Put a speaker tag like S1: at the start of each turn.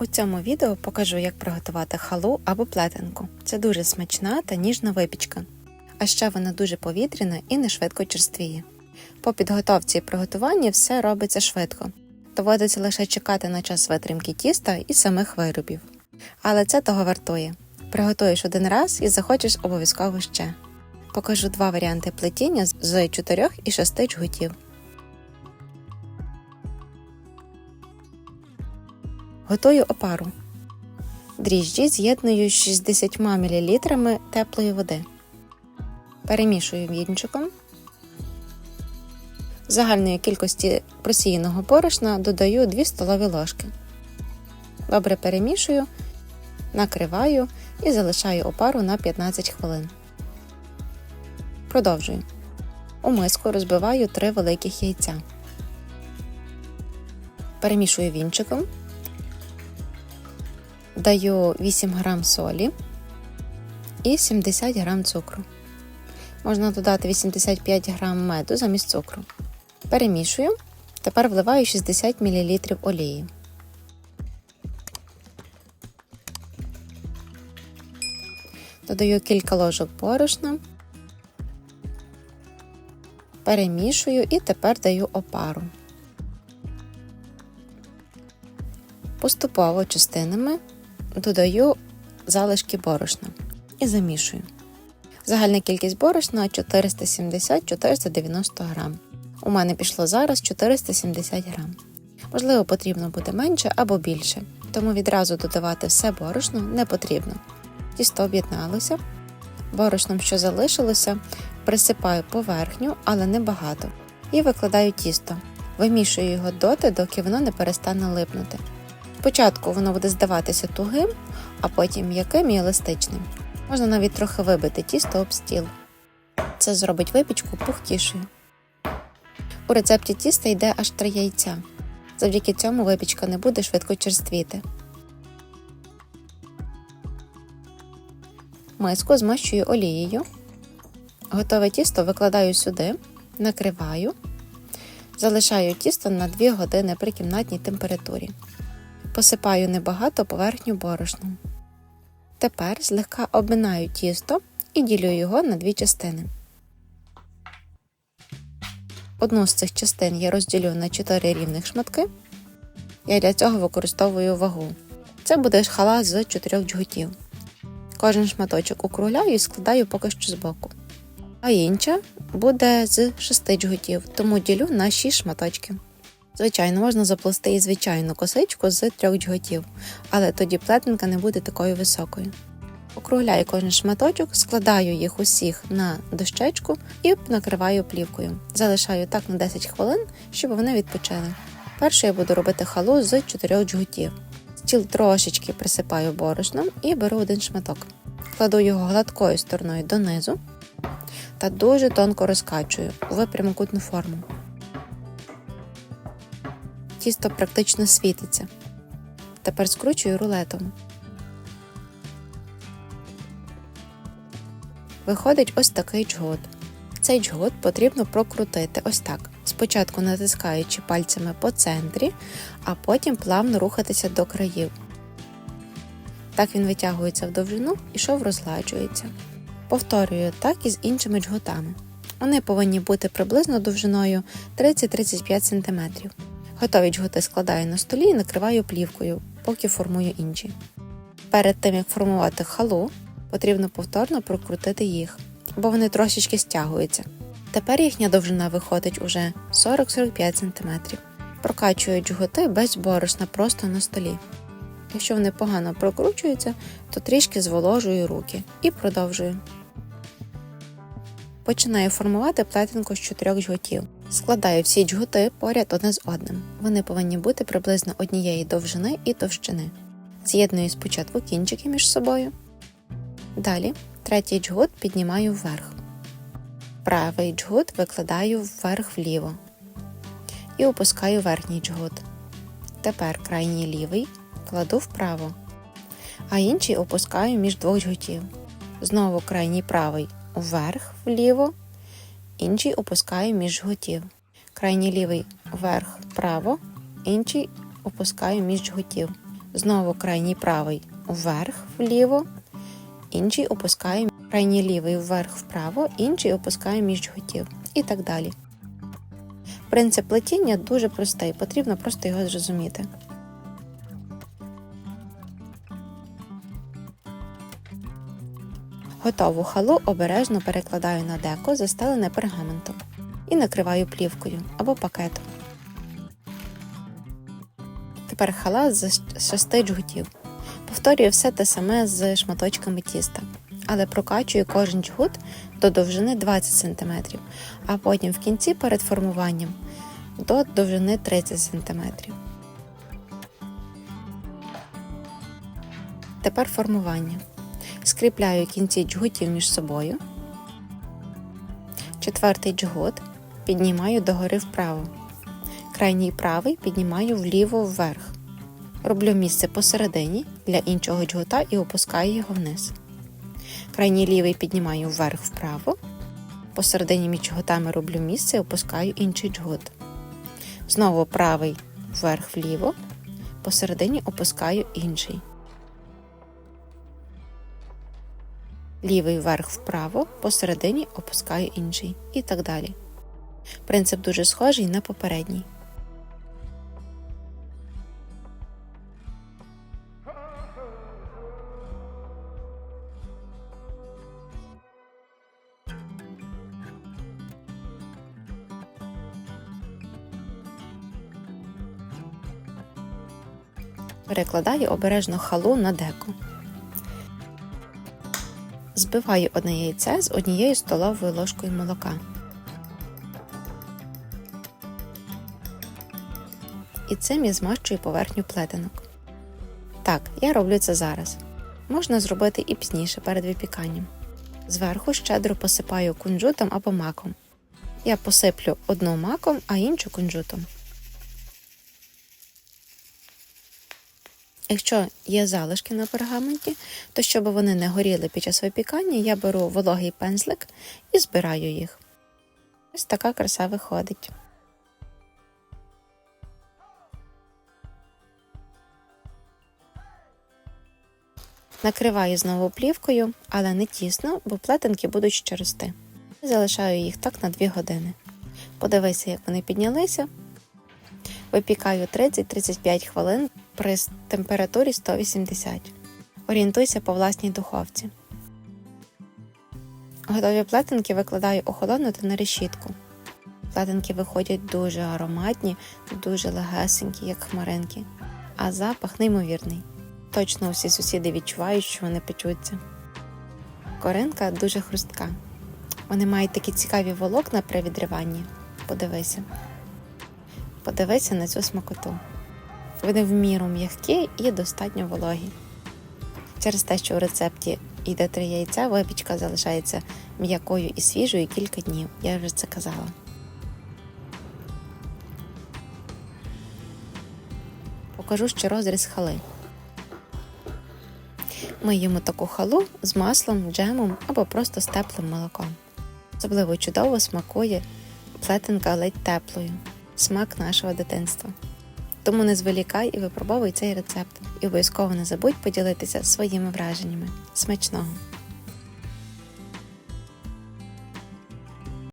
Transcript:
S1: У цьому відео покажу, як приготувати халу або плетенку. Це дуже смачна та ніжна випічка. А ще вона дуже повітряна і не швидко черствіє. По підготовці і приготуванні все робиться швидко. Доводиться лише чекати на час витримки тіста і самих виробів. Але це того вартує. Приготуєш один раз і захочеш обов'язково ще. Покажу два варіанти плетіння з 4 і 6 джгутів. Готую опару. Дріжджі з'єдную з 60 мл теплої води. Перемішую вінчиком. Загальної кількості просіяного борошна додаю 2 столові ложки. Добре перемішую, накриваю і залишаю опару на 15 хвилин. Продовжую. У миску розбиваю 3 великих яйця. Перемішую вінчиком. Даю 8 грам солі і 70 грам цукру. Можна додати 85 грам меду замість цукру. Перемішую. Тепер вливаю 60 мл олії. Додаю кілька ложок борошна. Перемішую і тепер даю опару. Поступово частинами додаю залишки борошна і замішую. Загальна кількість борошна 470-490 грам. У мене пішло зараз 470 грам. Можливо, потрібно буде менше або більше, тому відразу додавати все борошно не потрібно. Тісто об'єдналося. Борошном, що залишилося, присипаю поверхню, але не багато, і викладаю тісто. Вимішую його доти, доки воно не перестане липнути. Спочатку воно буде здаватися тугим, а потім м'яким і еластичним. Можна навіть трохи вибити тісто об стіл. Це зробить випічку пухкішою. У рецепті тіста йде аж три яйця. Завдяки цьому випічка не буде швидко черствіти. Миску змащую олією. Готове тісто викладаю сюди, накриваю, залишаю тісто на 2 години при кімнатній температурі. Посипаю небагато поверхню борошном. Тепер злегка обминаю тісто і ділю його на дві частини. Одну з цих частин я розділю на 4 рівних шматки. Я для цього використовую вагу. Це буде хала з 4 джгутів. Кожен шматочок округляю і складаю поки що збоку. А інша буде з 6 джгутів, тому ділю на 6 шматочків. Звичайно, можна заплести і звичайну косичку з трьох джгутів, але тоді плетенка не буде такою високою. Округляю кожен шматочок, складаю їх усіх на дощечку і накриваю плівкою. Залишаю так на 10 хвилин, щоб вони відпочили. Перше я буду робити халу з 4 джгутів. Стіл трошечки присипаю борошном і беру один шматок. Кладу його гладкою стороною донизу та дуже тонко розкачую у прямокутну форму. Тісто практично світиться. Тепер скручую рулетом. Виходить ось такий джгут. Цей джгут потрібно прокрутити ось так. Спочатку натискаючи пальцями по центрі, а потім плавно рухатися до країв. Так він витягується в довжину і шов розгладжується. Повторюю так і з іншими джгутами. Вони повинні бути приблизно довжиною 30-35 см. Готові джгути складаю на столі і накриваю плівкою, поки формую інші. Перед тим як формувати халу, потрібно повторно прокрутити їх, бо вони трошечки стягуються. Тепер їхня довжина виходить уже 40-45 см. Прокачую джгути без борошна просто на столі. Якщо вони погано прокручуються, то трішки зволожую руки і продовжую. Починаю формувати плетенку з чотирьох джгутів. Складаю всі джгути поряд одне з одним. Вони повинні бути приблизно однієї довжини і товщини. З'єдную спочатку кінчики між собою. Далі третій джгут піднімаю вверх. Правий джгут викладаю вверх вліво і опускаю верхній джгут. Тепер крайній лівий кладу вправо, а інший опускаю між двох джгутів. Знову крайній правий вверх вліво, інший опускаю між жгутів. Крайній лівий вверх вправо, інший опускаю між жгутів. Знову крайній правий вверх вліво, інший опускаю крайній лівий вверх вправо, інший опускаю між джгутів і так далі. Принцип плетіння дуже простий, потрібно просто його зрозуміти. Готову халу обережно перекладаю на деко, застелене пергаментом, і накриваю плівкою або пакетом. Тепер хала з шести джгутів. Повторюю все те саме з шматочками тіста, але прокачую кожен джгут до довжини 20 см, а потім в кінці перед формуванням до довжини 30 см. Тепер формування. Скріпляю кінці джгутів між собою. Четвертий джгут піднімаю догори вправо. Крайній правий піднімаю вліво вверх. Роблю місце посередині для іншого джгута і опускаю його вниз. Крайній лівий піднімаю вверх вправо. Посередині між джгутами роблю місце і опускаю інший джгут. Знову правий вверх вліво. Посередині опускаю інший. Лівий вверх вправо, посередині опускаю інший і так далі. Принцип дуже схожий на попередній. Перекладаю обережно халу на деко. Збиваю одне яйце з однією столовою ложкою молока. І цим я змащую поверхню плетенок. Так, я роблю це зараз. Можна зробити і пізніше перед випіканням. Зверху щедро посипаю кунжутом або маком. Я посиплю одну маком, а іншу кунжутом. Якщо є залишки на пергаменті, то щоб вони не горіли під час випікання, я беру вологий пензлик і збираю їх. Ось така краса виходить. Накриваю знову плівкою, але не тісно, бо плетенки будуть ще рости. Залишаю їх так на 2 години. Подивися, як вони піднялися. Випікаю 30-35 хвилин при температурі 180. Орієнтуйся по власній духовці. Готові плетенки викладаю охолонути на решітку. Плетенки виходять дуже ароматні, дуже легесенькі, як хмаринки, а запах неймовірний. Точно всі сусіди відчувають, що вони печуться. Коринка дуже хрустка. Вони мають такі цікаві волокна при відриванні. Подивися. Подивися на цю смакоту. Вони в міру м'які і достатньо вологі. Через те, що у рецепті йде три яйця, випічка залишається м'якою і свіжою кілька днів. Я вже це казала. Покажу ще розріз хали. Ми їмо таку халу з маслом, джемом або просто з теплим молоком. Особливо чудово смакує плетенка ледь теплою, смак нашого дитинства. Тому не зволікай і випробовуй цей рецепт. І обов'язково не забудь поділитися своїми враженнями. Смачного!